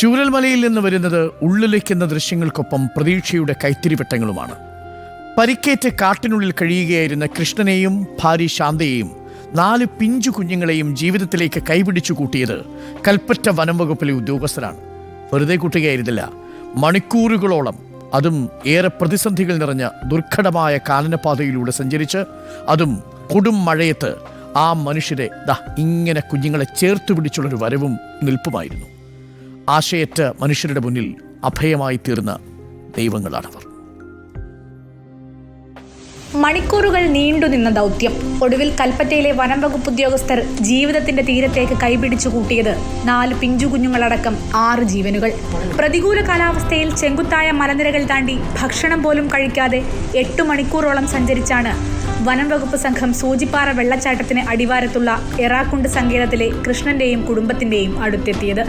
ചൂരൽമലയിൽ നിന്ന് വരുന്നത് ഉള്ളിലേക്കുന്ന ദൃശ്യങ്ങൾക്കൊപ്പം പ്രതീക്ഷയുടെ കൈത്തിരിവട്ടങ്ങളുമാണ്. പരിക്കേറ്റ് കാട്ടിനുള്ളിൽ കഴിയുകയായിരുന്ന കൃഷ്ണനെയും ഭാര്യ ശാന്തയെയും നാല് പിഞ്ചു കുഞ്ഞുങ്ങളെയും ജീവിതത്തിലേക്ക് കൈപിടിച്ചു കൂട്ടിയത് കൽപ്പറ്റ വനം വകുപ്പിലെ ഉദ്യോഗസ്ഥരാണ്. വെറുതെ കൂട്ടുകയായിരുന്നില്ല. മണിക്കൂറുകളോളം അതും ഏറെ പ്രതിസന്ധികൾ നിറഞ്ഞ ദുർഘടമായ കാനനപാതയിലൂടെ സഞ്ചരിച്ച് അതും കൊടും മഴയത്ത് ആ മനുഷ്യരെ ദാ ഇങ്ങനെ കുഞ്ഞുങ്ങളെ ചേർത്ത് പിടിച്ചുള്ളൊരു വരവും നിൽപ്പുമായിരുന്നു. ആശയറ്റ മനുഷ്യരുടെ മുന്നിൽ അഭയമായി തീർന്ന ദൈവങ്ങളാണവർ. മണിക്കൂറുകൾ നീണ്ടുനിന്ന ദൗത്യം ഒടുവിൽ കൽപ്പറ്റയിലെ വനം വകുപ്പ് ഉദ്യോഗസ്ഥർ ജീവിതത്തിന്റെ തീരത്തേക്ക് കൈപിടിച്ചു കൂട്ടിയത് നാല് പിഞ്ചു കുഞ്ഞുങ്ങളടക്കം ആറ് ജീവനുകൾ. പ്രതികൂല കാലാവസ്ഥയിൽ ചെങ്കുത്തായ മലനിരകൾ താണ്ടി ഭക്ഷണം പോലും കഴിക്കാതെ എട്ടു മണിക്കൂറോളം സഞ്ചരിച്ചാണ് വനം വകുപ്പ് സംഘം സൂചിപ്പാറ വെള്ളച്ചാട്ടത്തിന് അടിവാരത്തുള്ള എറാക്കുണ്ട് സങ്കേതത്തിലെ കൃഷ്ണന്റെയും കുടുംബത്തിന്റെയും അടുത്തെത്തിയത്.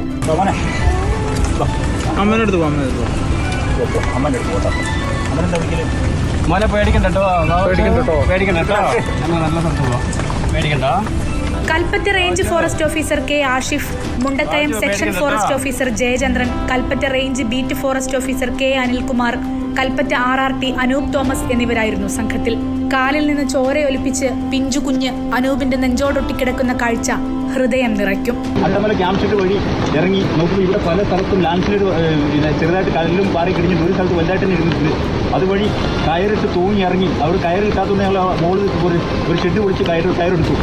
മോനെ പേടിക്കണ്ട കേട്ടോ. പേടിക്കണ്ട കേട്ടോ. നല്ല പേടിക്കണ്ട. Kalpetta range forest officer K Ashif Mundakayam section forest officer Jayachandran Kalpetta range beat forest officer K Anilkumar Kalpetta R R T Anoop Thomas എന്നിവരായിരുന്നു സംഘത്തിൽ. കാലിൽ നിന്ന് ചോരയൊലിപ്പിച്ച് പിഞ്ചുകുഞ്ഞ് അനൂപിന്റെ നെഞ്ചോടൊട്ടിക്കിടക്കുന്ന കാഴ്ച ഹൃദയം നിറയ്ക്കും. അട്ടമല ക്യാമ്പ് വഴി ഇറങ്ങി നോക്കുമ്പോൾ ഇവിടെ പല സ്ഥലത്തും ചെറുതായിട്ട് കല്ലും പാറി കിടിഞ്ഞിട്ട് ഒരു സ്ഥലത്ത് വലുതായിട്ട് ഇരുന്നിട്ടുണ്ട്. അതുവഴി കയറിട്ട് തൂങ്ങി ഇറങ്ങി അവർ കയറി കിട്ടാത്തതുകൊണ്ട് ഞങ്ങൾ മോളിൽ ഒരു ഒരു ഷെഡ് പൊളിച്ച് കയറ് കയറെടുത്തു.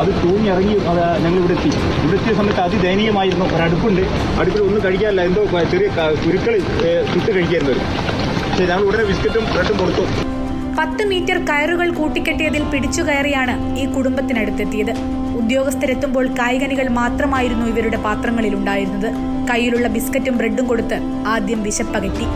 അത് തൂങ്ങി ഇറങ്ങി ഞങ്ങൾ ഇവിടെ എത്തി. ഇവിടെ എത്തിയ സമയത്ത് അതിദയനീയമായിരുന്നു. ഒരടുപ്പുണ്ട്. അടുപ്പിൽ ഒന്നും കഴിക്കാനില്ല. എന്തോ ചെറിയ കുരുക്കൾ ചുട്ട് കഴിക്കായിരുന്നു. ബിസ്ക്കറ്റും ബ്രെഡും കൊടുത്തു. പത്ത് മീറ്റർ കയറുകൾ കൂട്ടിക്കെട്ടിയതിൽ പിടിച്ചു കയറിയാണ് ഈ കുടുംബത്തിനടുത്തെത്തിയത്. ഉദ്യോഗസ്ഥരെത്തുമ്പോൾ കായികനികൾ മാത്രമായിരുന്നു ഇവരുടെ പാത്രങ്ങളിൽ ഉണ്ടായിരുന്നത്. കയ്യിലുള്ള ബിസ്ക്കറ്റും ബ്രെഡും കൊടുത്ത് ആദ്യം വിശപ്പകറ്റി.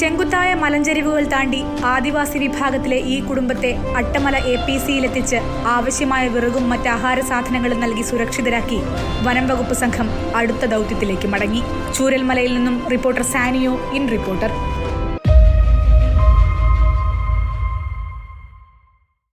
ചെങ്കുത്തായ മലഞ്ചെരിവുകൾ താണ്ടി ആദിവാസി വിഭാഗത്തിലെ ഈ കുടുംബത്തെ അട്ടമല എ പി സിയിലെത്തിച്ച് ആവശ്യമായ വിറകും മറ്റ് ആഹാര സാധനങ്ങളും നൽകി സുരക്ഷിതരാക്കി വനം വകുപ്പ് സംഘം അടുത്ത ദൗത്യത്തിലേക്ക് മടങ്ങി. ചൂരൽമലയിൽ നിന്നും റിപ്പോർട്ടർ സാനിയോ ഇൻ റിപ്പോർട്ടർ.